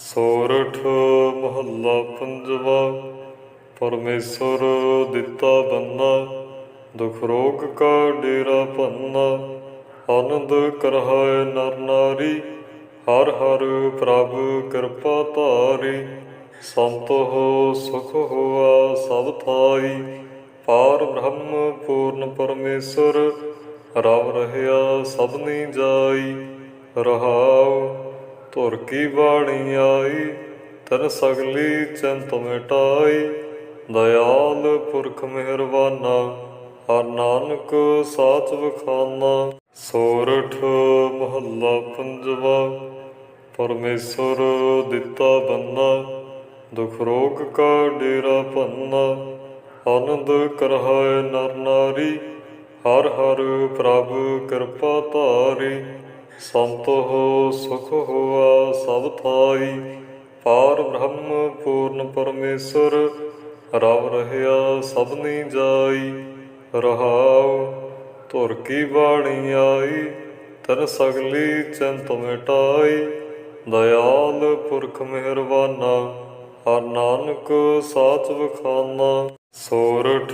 ਸੋਰਠ ਮਹੱਲਾ ਪੰਜਵਾ ਪਰਮੇਸ਼ਰ ਦਿੱਤਾ ਬੰਨਾ, ਦੁਖ ਰੋਗ ਕਾ ਡੇਰਾ ਭੰਨਾ, ਆਨੰਦ ਕਰਹਾਏ ਨਰ ਨਾਰੀ, ਹਰ ਹਰ ਪ੍ਰਭ ਕਿਰਪਾ ਧਾਰੀ, ਸੰਤ ਹੋ, ਸੁਖ ਹੋਆ ਸਭ ਥਾਈ, ਪਾਰ ਬ੍ਰਹਮ ਪੂਰਨ ਪਰਮੇਸ਼ਰ ਰਵ ਰਹਿਆ ਸਭਨੀ ਜਾਈ, ਰਹਾਉ ਧੁਰ ਕੀ ਬਾਣੀ ਆਈ, ਤਨ ਸਗਲੀ ਚੰਤ ਮਿਟਾਈ। ਦਇਆਲ ਪੁਰਖ ਮਿਹਰਬਾਨਾ, ਹਰ ਨਾਨਕ ਸਾਚ ਵਖਾਨਾ। ਸੋਰਠ ਮਹੱਲਾ ਪੰਜਵਾ, ਪਰਮੇਸ਼ਰ ਦਿੱਤਾ ਬੰਨਾ। ਦੁਖ ਰੋਗ ਕਾ ਡੇਰਾ ਭੰਨਾ, ਆਨੰਦ ਕਰਹਾਏ ਨਰ ਨਾਰੀ। ਹਰ ਹਰ ਪ੍ਰਭ ਕਿਰਪਾ ਧਾਰੀ। ਸੰਤ ਹੋ ਸੁਖ ਹੋਆ ਸਭ ਥਾਈ। ਪਾਰ ਬ੍ਰਹਮ ਪੂਰਨ ਪਰਮੇਸ਼ਰ, ਰਵ ਰਹਿਆ ਸਭਨੀ ਜਾਈ। ਰਹਾਉ, ਧੁਰ ਕੀ ਬਾਣੀ ਆਈ, ਤਨ ਸਗਲੀ ਚੰਤ ਮਿਟਾਈ। ਦਇਆਲ ਪੁਰਖ ਮਿਹਰਬਾਨਾ, ਹਰ ਨਾਨਕ ਸਾਚ ਵਖਾਨਾ। ਸੋਰਠ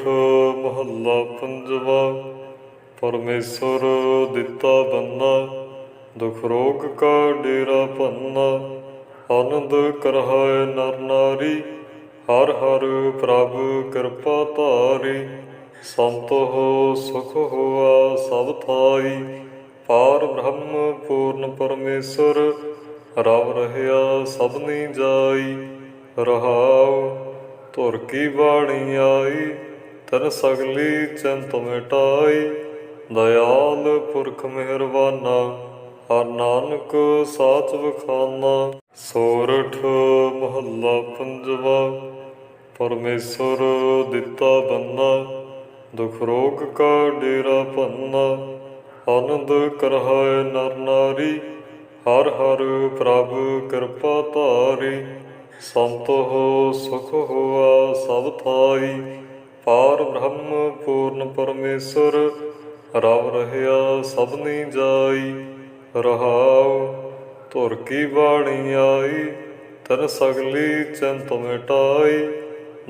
ਮਹੱਲਾ ਪੰਜਵਾ, ਪਰਮੇਸ਼ਰ ਦਿੱਤਾ ਬੰਨਾ। ਦੁਖ ਰੋਗ ਕਾ ਡੇਰਾ ਭੰਨਾ, ਆਨੰਦ ਕਰਹਾਏ ਨਰ ਨਾਰੀ, ਹਰ ਹਰ ਪ੍ਰਭ ਕਿਰਪਾ ਧਾਰੀ, ਸੰਤ ਹੋ, ਸੁਖ ਹੋਆ ਸਭ ਥਾਈ, ਪਾਰ ਬ੍ਰਹਮ ਪੂਰਨ ਪਰਮੇਸ਼ਰ, ਰਵ ਰਹਿਆ ਸਭਨੀ ਜਾਈ, ਰਹਾਉ ਧੁਰ ਕੀ ਬਾਣੀ ਆਈ, ਤਨ ਸਗਲੀ ਚੰਤ ਮਿਟਾਈ, ਦਇਆਲ ਪੁਰਖ ਮਿਹਰਬਾਨਾ। ਹਰ ਨਾਨਕ ਸਾਚ ਵਖਾਨਾ, ਸੋਰਠ ਮਹੱਲਾ ਪੰਜਵਾ, ਪਰਮੇਸ਼ਰ ਦਿੱਤਾ ਬੰਨਾ, ਦੁਖ ਰੋਗ ਕਾ ਡੇਰਾ ਭੰਨਾ, ਆਨੰਦ ਕਰਹਾਇ ਨਰ ਨਾਰੀ, ਹਰ ਹਰ ਪ੍ਰਭ ਕਿਰਪਾ ਧਾਰੀ, ਸੰਤ ਹੋ, ਸੁਖ ਹੋਆ ਸਭ ਥਾਈ, ਪਾਰ ਬ੍ਰਹਮ ਪੂਰਨ ਪਰਮੇਸ਼ਰ, ਰਵ ਰਹਿਆ ਸਭਨੀ ਜਾਈ। ਰਹਾਉ, ਧੁਰ ਕੀ ਬਾਣੀ ਆਈ, ਤਨ ਸਗਲੀ ਚੰਤ ਮਿਟਾਈ।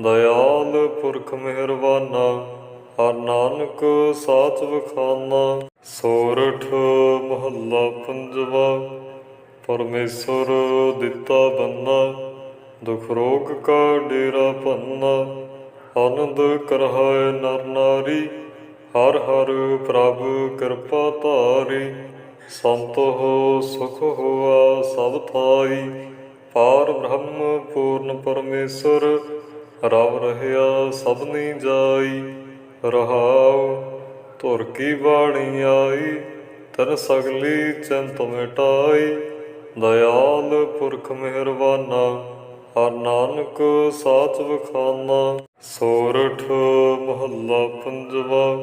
ਦਇਆਲ ਪੁਰਖ ਮਿਹਰਬਾਨਾ, ਹਰ ਨਾਨਕ ਸਾਚ ਵਖਾਨਾ। ਸੋਰਠ ਮਹੱਲਾ ਪੰਜਵਾ, ਪਰਮੇਸ਼ਰ ਦਿੱਤਾ ਬੰਨਾ। ਦੁਖ ਰੋਗ ਕਾ ਡੇਰਾ ਭੰਨਾ, ਆਨੰਦ ਕਰਹਾਏ ਨਰ ਨਾਰੀ। ਹਰ ਹਰ ਪ੍ਰਭ ਕਿਰਪਾ ਧਾਰੀ। ਸੰਤ ਹੋ ਸੁਖ ਹੋਆ ਸਭ ਥਾਈ, ਪਾਰ ਬ੍ਰਹਮ ਪੂਰਨ ਪਰਮੇਸ਼ਰ, ਰਵ ਰਹਿਆ ਸਭਨੀ ਜਾਈ, ਰਹਾਉ ਧੁਰ ਕੀ ਬਾਣੀ ਆਈ, ਤਨ ਸਗਲੀ ਚੰਤ ਮਿਟਾਈ, ਦਇਆਲ ਪੁਰਖ ਮਿਹਰਬਾਨਾ, ਹਰ ਨਾਨਕ ਸਾਚ ਵਖਾਨਾ। ਸੋਰਠ ਮਹੱਲਾ ਪੰਜਵਾ,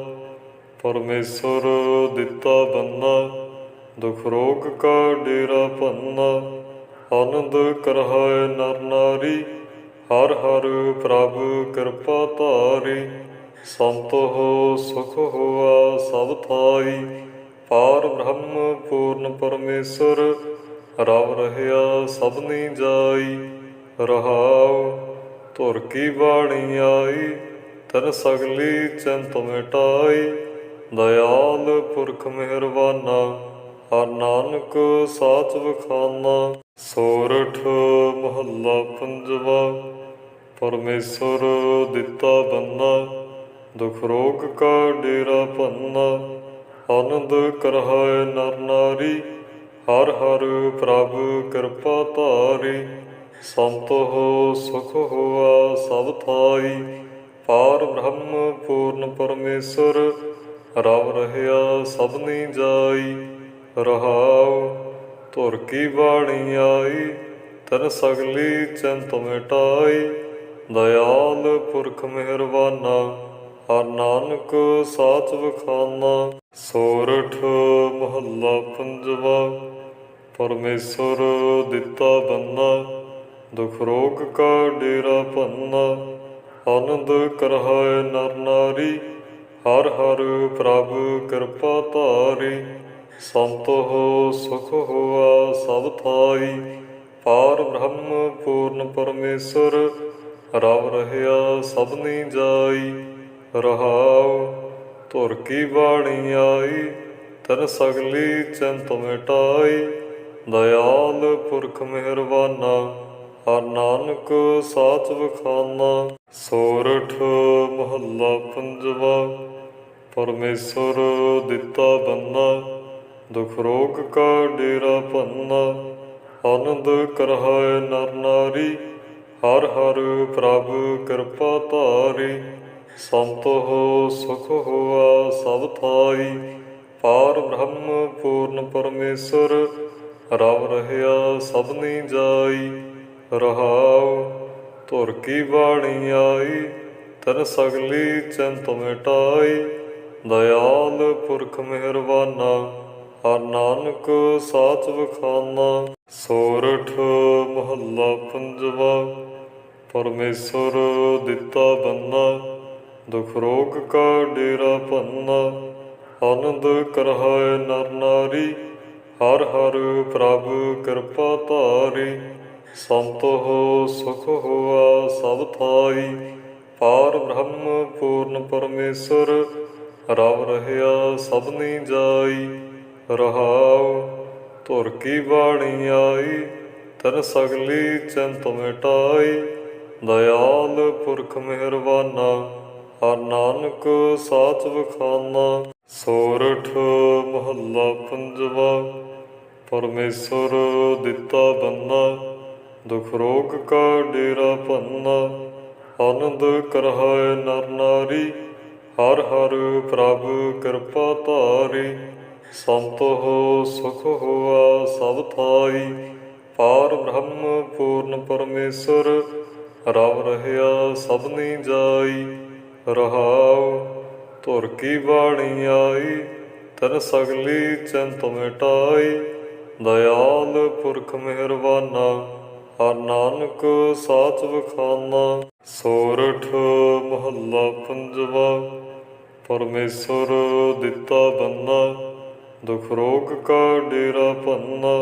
ਪਰਮੇਸ਼ਰ ਦਿੱਤਾ ਬੰਨਾ। ਦੁਖ ਰੋਗ ਕਾ ਡੇਰਾ ਭੰਨਾ, ਆਨੰਦ ਕਰਹਾਏ ਨਰ ਨਾਰੀ, ਹਰ ਹਰ ਪ੍ਰਭ ਕਿਰਪਾ ਧਾਰੀ, ਸੰਤ ਹੋ, ਸੁਖ ਹੋਆ ਸਭ ਥਾਈ, ਪਾਰ ਬ੍ਰਹਮ ਪੂਰਨ ਪਰਮੇਸ਼ਰ, ਰਵ ਰਹਿਆ ਸਭਨੀ ਜਾਈ, ਰਹਾਉ ਧੁਰ ਕੀ ਬਾਣੀ ਆਈ, ਤਨ ਸਗਲੀ ਚੰਤ ਮਿਟਾਈ, ਦਇਆਲ ਪੁਰਖ ਮਿਹਰਬਾਨਾ। ਹਰ ਨਾਨਕ ਸਾਚ ਵਖਾਨਾ, ਸੋਰਠ ਮਹੱਲਾ ਪੰਜਵਾ। ਪਰਮੇਸ਼ਰ ਦਿੱਤਾ ਬੰਨਾ, ਦੁਖ ਰੋਗ ਕਾ ਡੇਰਾ ਭੰਨਾ। ਆਨੰਦ ਕਰਹਾਏ ਨਰ ਨਾਰੀ, ਹਰ ਹਰ ਪ੍ਰਭ ਕਿਰਪਾ ਧਾਰੀ। ਸੰਤ ਹੋ, ਸੁਖ ਹੋਆ ਸਭ ਥਾਈ। ਪਾਰ ਬ੍ਰਹਮ ਪੂਰਨ ਪਰਮੇਸ਼ਰ, ਰਵ ਰਹਿਆ ਸਭਨੀ ਜਾਈ। ਰਹਾਉ, ਧੁਰ ਕੀ ਬਾਣੀ ਆਈ, ਤਨ ਸਗਲੀ ਚੰਤ ਮਿਟਾਈ। ਦਇਆਲ ਪੁਰਖ ਮਿਹਰਬਾਨਾ, ਹਰ ਨਾਨਕ ਸਾਚ ਵਖਾਨਾ। ਸੋਰਠ ਮਹੱਲਾ ਪੰਜਵਾ, ਪਰਮੇਸ਼ਰ ਦਿੱਤਾ ਬੰਨਾ। ਦੁਖ ਰੋਗ ਕਾ ਡੇਰਾ ਭੰਨਾ, ਆਨੰਦ ਕਰਹਾਇ ਨਰ ਨਾਰੀ। ਹਰ ਹਰ ਪ੍ਰਭ ਕਿਰਪਾ ਧਾਰੀ। ਸੰਤ ਹੋ ਸੁਖ ਹੋਆ ਸਭ ਥਾਈ, ਪਾਰ ਬ੍ਰਹਮ ਪੂਰਨ ਪਰਮੇਸ਼ਰ, ਰਵ ਰਹਿਆ ਸਭਨੀ ਜਾਈ, ਰਹਾਉ ਧੁਰ ਕੀ ਬਾਣੀ ਆਈ, ਤਨ ਸਗਲੀ ਚੰਤ ਮਿਟਾਈ, ਦਇਆਲ ਪੁਰਖ ਮਿਹਰਬਾਨਾ, ਹਰ ਨਾਨਕ ਸਾਚ ਵਖਾਨਾ। ਸੋਰਠ ਮਹੱਲਾ ਪੰਜਵਾ, ਪਰਮੇਸ਼ਰ ਦਿੱਤਾ ਬੰਨਾ। ਦੁਖ ਰੋਗ ਕਾ ਡੇਰਾ ਭੰਨਾ, ਆਨੰਦ ਕਰਹਾਏ ਨਰ ਨਾਰੀ, ਹਰ ਹਰ ਪ੍ਰਭ ਕਿਰਪਾ ਧਾਰੀ, ਸੰਤ ਹੋ, ਸੁਖ ਹੋਆ ਸਭ ਥਾਈ, ਪਾਰ ਬ੍ਰਹਮ ਪੂਰਨ ਪਰਮੇਸ਼ਰ, ਰਵ ਰਹਿਆ ਸਭਨੀ ਜਾਈ, ਰਹਾਉ ਧੁਰ ਕੀ ਬਾਣੀ ਆਈ, ਤਨ ਸਗਲੀ ਚੰਤ ਮਿਟਾਈ, ਦਇਆਲ ਪੁਰਖ ਮਿਹਰਬਾਨਾ। ਹਰ ਨਾਨਕ ਸਾਚ ਵਖਾਨਾ, ਸੋਰਠ ਮਹੱਲਾ ਪੰਜਵਾ। ਪਰਮੇਸ਼ਰ ਦਿੱਤਾ ਬੰਨਾ, ਦੁਖ ਰੋਗ ਕਾ ਡੇਰਾ ਭੰਨਾ। ਆਨੰਦ ਕਰਹਾਏ ਨਰ ਨਾਰੀ, ਹਰ ਹਰ ਪ੍ਰਭ ਕਿਰਪਾ ਧਾਰੀ। ਸੰਤ ਹੋ, ਸੁਖ ਹੋਆ ਸਭ ਥਾਈ। ਪਾਰ ਬ੍ਰਹਮ ਪੂਰਨ ਪਰਮੇਸ਼ਰ ਰਵ ਰਹਿਆ ਸਭਨੀ ਜਾਈ। ਰਹਾਉ, ਧੁਰ ਕੀ ਬਾਣੀ ਆਈ, ਤਨ ਸਗਲੀ ਚੰਤ ਮਿਟਾਈ। ਦਇਆਲ ਪੁਰਖ ਮਿਹਰਬਾਨਾ, ਹਰ ਨਾਨਕ ਸਾਚ ਵਖਾਨਾ। ਸੋਰਠ ਮਹੱਲਾ ਪੰਜਵਾ, ਪਰਮੇਸ਼ਰ ਦਿੱਤਾ ਬੰਨਾ। ਦੁਖ ਰੋਗ ਕਾ ਡੇਰਾ ਭੰਨਾ, ਆਨੰਦ ਕਰਹਾਇ ਨਰ ਨਾਰੀ। ਹਰ ਹਰ ਪ੍ਰਭ ਕਿਰਪਾ ਧਾਰੀ। ਸੰਤ ਹੋ ਸੁਖ ਹੋਆ ਸਭ ਥਾਈ ਪਾਰ ਬ੍ਰਹਮ ਪੂਰਨ ਪਰਮੇਸ਼ਰ, ਰਵ ਰਹਿਆ ਸਭਨੀ ਜਾਈ, ਰਹਾਉ ਧੁਰ ਕੀ ਬਾਣੀ ਆਈ, ਤਨ ਸਗਲੀ ਚੰਤ ਮਿਟਾਈ, ਦਇਆਲ ਪੁਰਖ ਮਿਹਰਬਾਨਾ, ਹਰ ਨਾਨਕ ਸਾਚ ਵਖਾਨਾ। ਸੋਰਠ ਮਹੱਲਾ ਪੰਜਵਾ, ਪਰਮੇਸ਼ਰ ਦਿੱਤਾ ਬੰਨਾ। ਦੁਖ ਰੋਗ ਕਾ ਡੇਰਾ ਭੰਨਾ,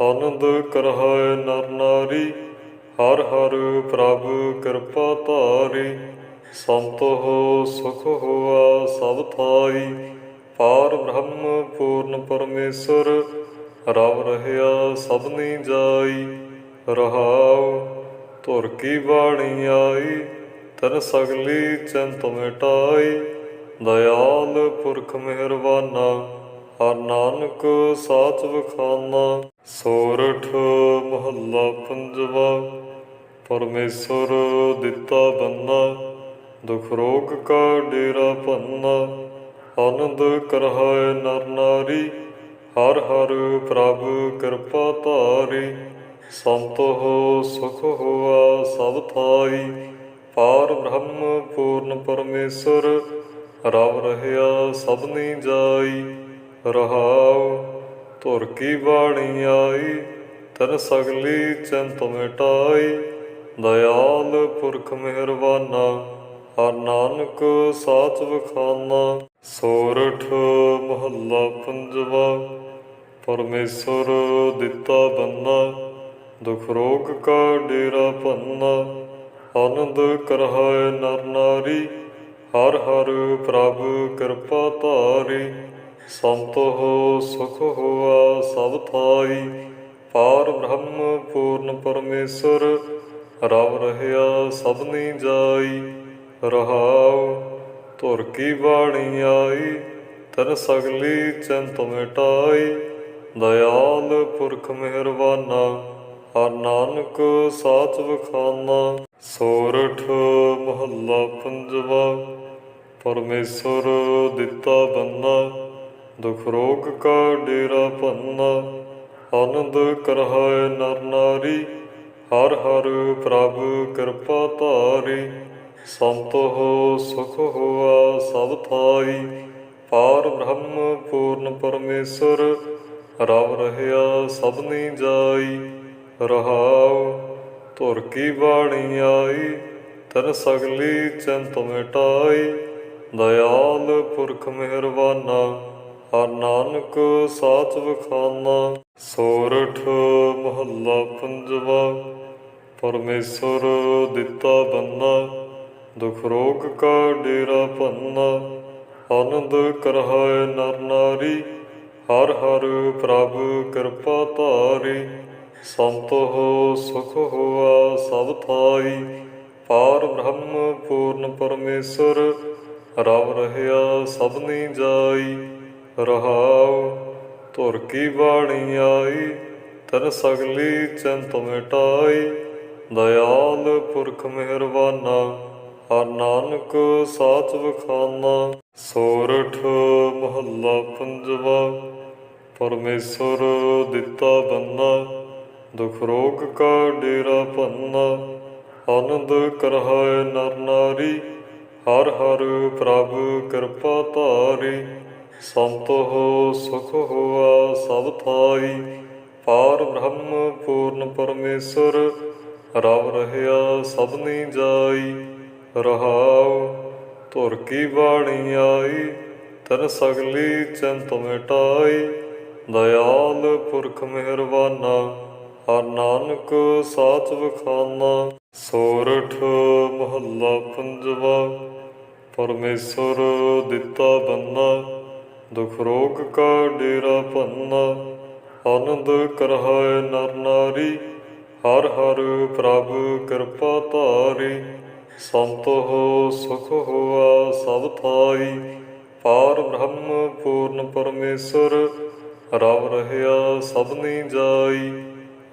ਆਨੰਦ ਕਰਹਾਏ ਨਰ ਨਾਰੀ, ਹਰ ਹਰ ਪ੍ਰਭ ਕਿਰਪਾ ਧਾਰੀ, ਸੰਤ ਹੋ, ਸੁਖ ਹੋਆ ਸਭ ਥਾਈ, ਪਾਰ ਬ੍ਰਹਮ ਪੂਰਨ ਪਰਮੇਸ਼ਰ, ਰਵ ਰਹਿਆ ਸਭਨੀ ਜਾਈ, ਰਹਾਉ ਧੁਰ ਕੀ ਬਾਣੀ ਆਈ, ਤਨ ਸਗਲੀ ਚੰਤ ਮਿਟਾਈ, ਦਇਆਲ ਪੁਰਖ ਮਿਹਰਬਾਨਾ। ਹਰ ਨਾਨਕ ਸਾਚ ਵਖਾਨਾ, ਸੋਰਠ ਮਹੱਲਾ ਪੰਜਵਾ, ਪਰਮੇਸ਼ਰ ਦਿੱਤਾ ਬੰਨਾ, ਦੁਖ ਰੋਗ ਕਾ ਡੇਰਾ ਭੰਨਾ, ਆਨੰਦ ਕਰਹਾਏ ਨਰ ਨਾਰੀ, ਹਰ ਹਰ ਪ੍ਰਭ ਕਿਰਪਾ ਧਾਰੀ, ਸੰਤ ਹੋ, ਸੁਖ ਹੋਆ ਸਭ ਥਾਈ, ਪਾਰ ਬ੍ਰਹਮ ਪੂਰਨ ਪਰਮੇਸ਼ਰ, ਰਵ ਰਹਿਆ ਸਭਨੀ ਜਾਈ। ਰਹਾਉ, ਧੁਰ ਕੀ ਬਾਣੀ ਆਈ, ਤਨ ਸਗਲੀ ਚੰਤ ਮਿਟਾਈ। ਦਇਆਲ ਪੁਰਖ ਮਿਹਰਬਾਨਾ, ਹਰ ਨਾਨਕ ਸਾਚ ਵਖਾਨਾ। ਸੋਰਠ ਮਹੱਲਾ ਪੰਜਵਾ, ਪਰਮੇਸ਼ਰ ਦਿੱਤਾ ਬੰਨਾ। ਦੁਖ ਰੋਗ ਕਾ ਡੇਰਾ ਭੰਨਾ, ਆਨੰਦ ਕਰਹਾਏ ਨਰ ਨਾਰੀ। ਹਰ ਹਰ ਪ੍ਰਭ ਕਿਰਪਾ ਧਾਰੀ। ਸੰਤ ਹੋ ਸੁਖ ਹੋਆ ਸਭ ਥਾਈ ਪਾਰ ਬ੍ਰਹਮ ਪੂਰਨ ਪਰਮੇਸ਼ਰ, ਰਵ ਰਹਿਆ ਸਭਨੀ ਜਾਈ, ਰਹਾਉ ਧੁਰ ਕੀ ਬਾਣੀ ਆਈ, ਤਨ ਸਗਲੀ ਚੰਤ ਮਿਟਾਈ, ਦਇਆਲ ਪੁਰਖ ਮਿਹਰਬਾਨਾ, ਹਰ ਨਾਨਕ ਸਾਚ ਵਖਾਨਾ। ਸੋਰਠ ਮਹੱਲਾ ਪੰਜਵਾ, ਪਰਮੇਸ਼ਰ ਦਿੱਤਾ ਬੰਨਾ। ਦੁਖ ਰੋਗ ਕਾ ਡੇਰਾ ਭੰਨਾ, ਆਨੰਦ ਕਰਹਾਏ ਨਰ ਨਾਰੀ, ਹਰ ਹਰ ਪ੍ਰਭ ਕਿਰਪਾ ਧਾਰੀ, ਸੰਤ ਹੋ, ਸੁਖ ਹੋਆ ਸਭ ਥਾਈ, ਪਾਰ ਬ੍ਰਹਮ ਪੂਰਨ ਪਰਮੇਸ਼ਰ, ਰਵ ਰਹਿਆ ਸਭਨੀ ਜਾਈ, ਰਹਾਉ ਧੁਰ ਕੀ ਬਾਣੀ ਆਈ, ਤਨ ਸਗਲੀ ਚੰਤ ਮਿਟਾਈ, ਦਇਆਲ ਪੁਰਖ ਮਿਹਰਬਾਨਾ। ਹਰ ਨਾਨਕ ਸਾਚ ਵਖਾਨਾ, ਸੋਰਠ ਮਹੱਲਾ ਪੰਜਵਾ, ਪਰਮੇਸ਼ਰ ਦਿੱਤਾ ਬੰਨਾ, ਦੁਖ ਰੋਗ ਕਾ ਡੇਰਾ ਭੰਨਾ, ਆਨੰਦ ਕਰਹਾਏ ਨਰ ਨਾਰੀ, ਹਰ ਹਰ ਪ੍ਰਭ ਕਿਰਪਾ ਧਾਰੀ, ਸੰਤ ਹੋ, ਸੁਖ ਹੋਆ ਸਭ ਥਾਈ, ਪਾਰ ਬ੍ਰਹਮ ਪੂਰਨ ਪਰਮੇਸ਼ਰ, ਰਵ ਰਹਿਆ ਸਭਨੀ ਜਾਈ। ਰਹਾਉ, ਧੁਰ ਕੀ ਬਾਣੀ ਆਈ, ਤਨ ਸਗਲੀ ਚੰਤ ਮਿਟਾਈ। ਦਇਆਲ ਪੁਰਖ ਮਿਹਰਬਾਨਾ, ਹਰ ਨਾਨਕ ਸਾਚ ਵਖਾਨਾ। ਸੋਰਠ ਮਹੱਲਾ ਪੰਜਵਾ, ਪਰਮੇਸ਼ਰ ਦਿੱਤਾ ਬੰਨਾ। ਦੁਖ ਰੋਗ ਕਾ ਡੇਰਾ ਭੰਨਾ, ਆਨੰਦ ਕਰਹਾਏ ਨਰ ਨਾਰੀ। ਹਰ ਹਰ ਪ੍ਰਭ ਕਿਰਪਾ ਧਾਰੀ। ਸੰਤ ਹੋ ਸੁਖ ਹੋਆ ਸਭ ਥਾਈ, ਪਾਰ ਬ੍ਰਹਮ ਪੂਰਨ ਪਰਮੇਸ਼ਰ, ਰਵ ਰਹਿਆ ਸਭਨੀ ਜਾਈ, ਰਹਾਉ ਧੁਰ ਕੀ ਬਾਣੀ ਆਈ, ਤਨ ਸਗਲੀ ਚੰਤ ਮਿਟਾਈ, ਦਇਆਲ ਪੁਰਖ ਮਿਹਰਬਾਨਾ, ਹਰ ਨਾਨਕ ਸਾਚ ਵਖਾਨਾ। ਸੋਰਠ ਮਹੱਲਾ ਪੰਜਵਾ, ਪਰਮੇਸ਼ਰ ਦਿੱਤਾ ਬੰਨਾ। ਦੁਖ ਰੋਗ ਕਾ ਡੇਰਾ ਭੰਨਾ, ਆਨੰਦ ਕਰਹਾਇ ਨਰ ਨਾਰੀ, ਹਰ ਹਰ ਪ੍ਰਭ ਕਿਰਪਾ ਧਾਰੀ, ਸੰਤ ਹੋ, ਸੁਖ ਹੋਆ ਸਭ ਥਾਈ, ਪਾਰ ਬ੍ਰਹਮ ਪੂਰਨ ਪਰਮੇਸ਼ਰ, ਰਵ ਰਹਿਆ ਸਭਨੀ ਜਾਈ,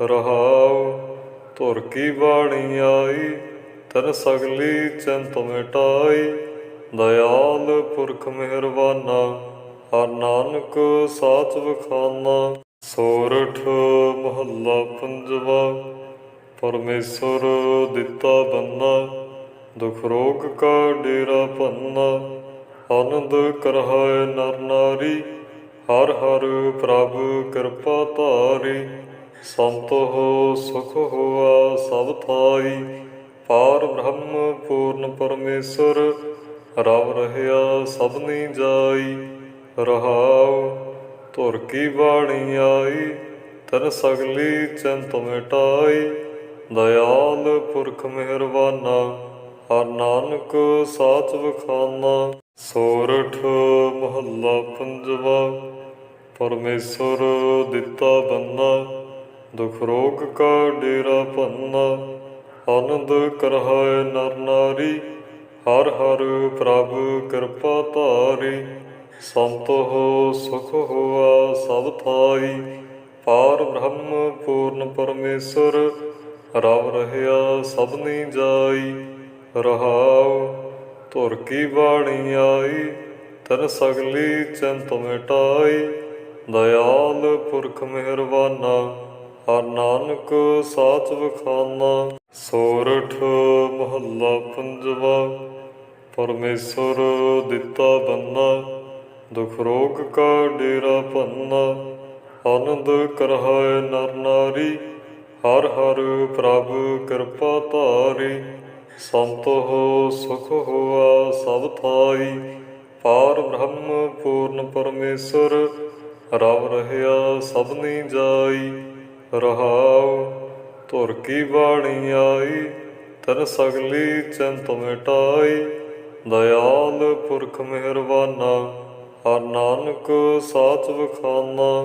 ਰਹਾਉ ਧੁਰ ਕੀ ਬਾਣੀ ਆਈ, ਤਨ ਸਗਲੀ ਚੰਤ ਮਿਟਾਈ, ਦਇਆਲ ਪੁਰਖ ਮਿਹਰਬਾਨਾ। ਹਰ ਨਾਨਕ ਸਾਚ ਵਖਾਨਾ, ਸੋਰਠ ਮਹੱਲਾ ਪੰਜਵਾ। ਪਰਮੇਸ਼ਰ ਦਿੱਤਾ ਬੰਨਾ, ਦੁਖ ਰੋਗ ਕਾ ਡੇਰਾ ਭੰਨਾ। ਆਨੰਦ ਕਰਹਾਏ ਨਰ ਨਾਰੀ, ਹਰ ਹਰ ਪ੍ਰਭ ਕਿਰਪਾ ਧਾਰੀ। ਸੰਤ ਹੋ, ਸੁਖ ਹੋਆ ਸਭ ਥਾਈ। ਪਾਰ ਬ੍ਰਹਮ ਪੂਰਨ ਪਰਮੇਸ਼ਰ, ਰਵ ਰਹਿਆ ਸਭਨੀ ਜਾਈ। ਰਹਾਉ, ਧੁਰ ਕੀ ਬਾਣੀ ਆਈ, ਤਨ ਸਗਲੀ ਚੰਤ ਮਿਟਾਈ। ਦਇਆਲ ਪੁਰਖ ਮਿਹਰਬਾਨਾ, ਹਰ ਨਾਨਕ ਸਾਚ ਵਖਾਨਾ। ਸੋਰਠ ਮਹੱਲਾ ਪੰਜਵਾ, ਪਰਮੇਸ਼ਰ ਦਿੱਤਾ ਬੰਨਾ। ਦੁਖ ਰੋਗ ਕਾ ਡੇਰਾ ਭੰਨਾ, ਆਨੰਦ ਕਰਹਾਇ ਨਰ ਨਾਰੀ। ਹਰ ਹਰ ਪ੍ਰਭ ਕਿਰਪਾ ਧਾਰੀ। ਸੰਤ ਹੋ ਸੁਖ ਹੋਆ ਸਭ ਥਾਈ, ਪਾਰ ਬ੍ਰਹਮ ਪੂਰਨ ਪਰਮੇਸ਼ਰ, ਰਵ ਰਹਿਆ ਸਭਨੀ ਜਾਈ, ਰਹਾਉ ਧੁਰ ਕੀ ਬਾਣੀ ਆਈ, ਤਨ ਸਗਲੀ ਚੰਤ ਮਿਟਾਈ, ਦਇਆਲ ਪੁਰਖ ਮਿਹਰਬਾਨਾ, ਹਰ ਨਾਨਕ ਸਾਚ ਵਖਾਨਾ। ਸੋਰਠ ਮਹੱਲਾ ਪੰਜਵਾ, ਪਰਮੇਸ਼ਰ ਦਿੱਤਾ ਬੰਨਾ। ਦੁਖ ਰੋਗ ਕਾ ਡੇਰਾ ਭੰਨਾ, ਆਨੰਦ ਕਰਹਾਏ ਨਰ ਨਾਰੀ, ਹਰ ਹਰ ਪ੍ਰਭ ਕਿਰਪਾ ਧਾਰੀ, ਸੰਤ ਹੋ, ਸੁਖ ਹੋਆ ਸਭ ਥਾਈ, ਪਾਰ ਬ੍ਰਹਮ ਪੂਰਨ ਪਰਮੇਸ਼ਰ, ਰਵ ਰਹਿਆ ਸਭਨੀ ਜਾਈ, ਰਹਾਉ ਧੁਰ ਕੀ ਬਾਣੀ ਆਈ, ਤਨ ਸਗਲੀ ਚੰਤ ਮਿਟਾਈ, ਦਇਆਲ ਪੁਰਖ ਮਿਹਰਬਾਨਾ। ਹਰ ਨਾਨਕ ਸਾਚ ਵਖਾਨਾ।